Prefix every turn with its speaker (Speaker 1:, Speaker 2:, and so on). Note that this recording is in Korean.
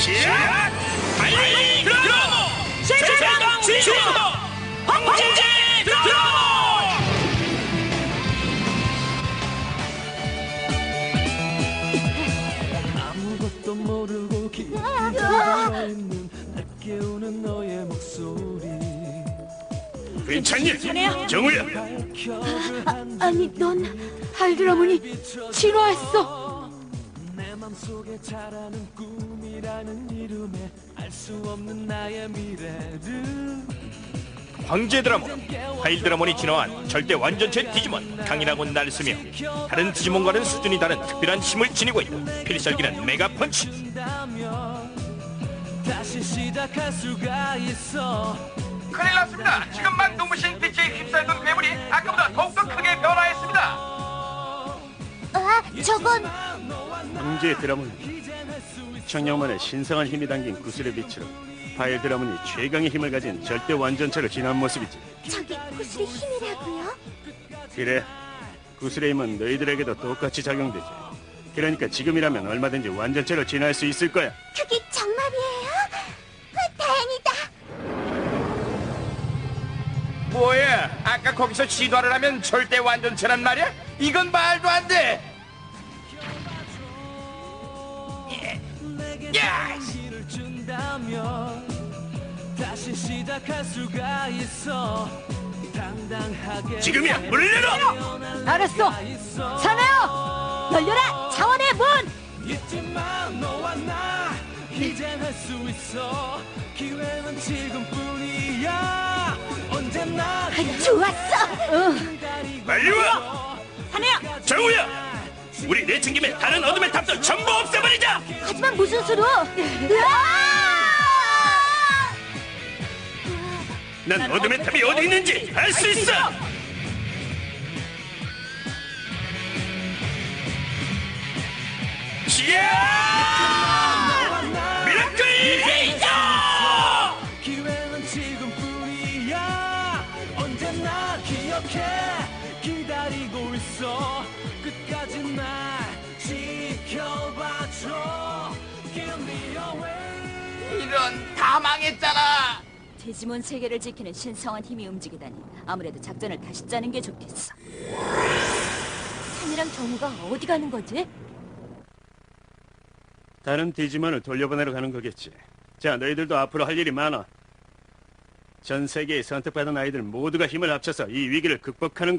Speaker 1: 시작! 빨리 드라모! 최강 드라모!
Speaker 2: 아무것도 모르고
Speaker 1: 괜찮니? 정우야!
Speaker 2: 밝혀줄 한
Speaker 3: 아니 넌 할드라문이 진화했어
Speaker 2: 내 맘속에 자라는 꿈이라는 이름에 알 수 없는 나의 미래를
Speaker 1: 황제 드라몬 파일 드라몬이 진화한 절대 완전체 디지몬 강이라고 날쓰며 다른 디지몬과는 수준이 다른 특별한 힘을 지니고 있다 필살기는 메가 펀치.
Speaker 2: 다시 시작할 수가 있어.
Speaker 4: 큰일 났습니다. 지금 막 눈부신 빛에 휩싸이던
Speaker 5: 황제 드라문 청량만의 신성한 힘이 담긴 구슬의 빛으로 파일 드라문이 최강의 힘을 가진 절대 완전체로 진화한 모습이지
Speaker 3: 저게 구슬의 힘이라고요?
Speaker 5: 그래 구슬의 힘은 너희들에게도 똑같이 작용되지 그러니까 지금이라면 얼마든지 완전체로 진화할 수 있을 거야
Speaker 3: 그게 정말이에요? 아, 다행이다
Speaker 4: 뭐야? 아까 거기서 시도를 하면 절대 완전체란 말이야? 이건 말도 안 돼.
Speaker 1: 지금이야. 물러라!
Speaker 3: 알았어. 사나요! 열려라! 자원의 문!
Speaker 2: 잊지마 너와 나 이젠 할수 있어. 기회는 지금뿐이야. 언제나
Speaker 3: 좋았어.
Speaker 1: 빨리 와!
Speaker 3: 사나요!
Speaker 1: 정우야! 우리 내친 김에 다른 어둠의 탑도 전부!
Speaker 3: 하지만 무슨 수로
Speaker 1: 난 어둠의 탑이 어디 있는지 알 수 있어! 시야! 미라클 레이저!
Speaker 2: 기회는 지금뿐이야 언제나 기억해 기다리고 있어
Speaker 4: 이런 다 망했잖아.
Speaker 6: 디지몬 세계를 지키는 신성한 힘이 움직이다니 아무래도 작전을 다시 짜는 게 좋겠어. 산이랑 정우가 어디 가는 거지?
Speaker 5: 다른 디지몬을 돌려보내러 가는 거겠지 자 너희들도 앞으로 할 일이 많아 전 세계에 선택받은 아이들 모두가 힘을 합쳐서 이 위기를 극복하는 거야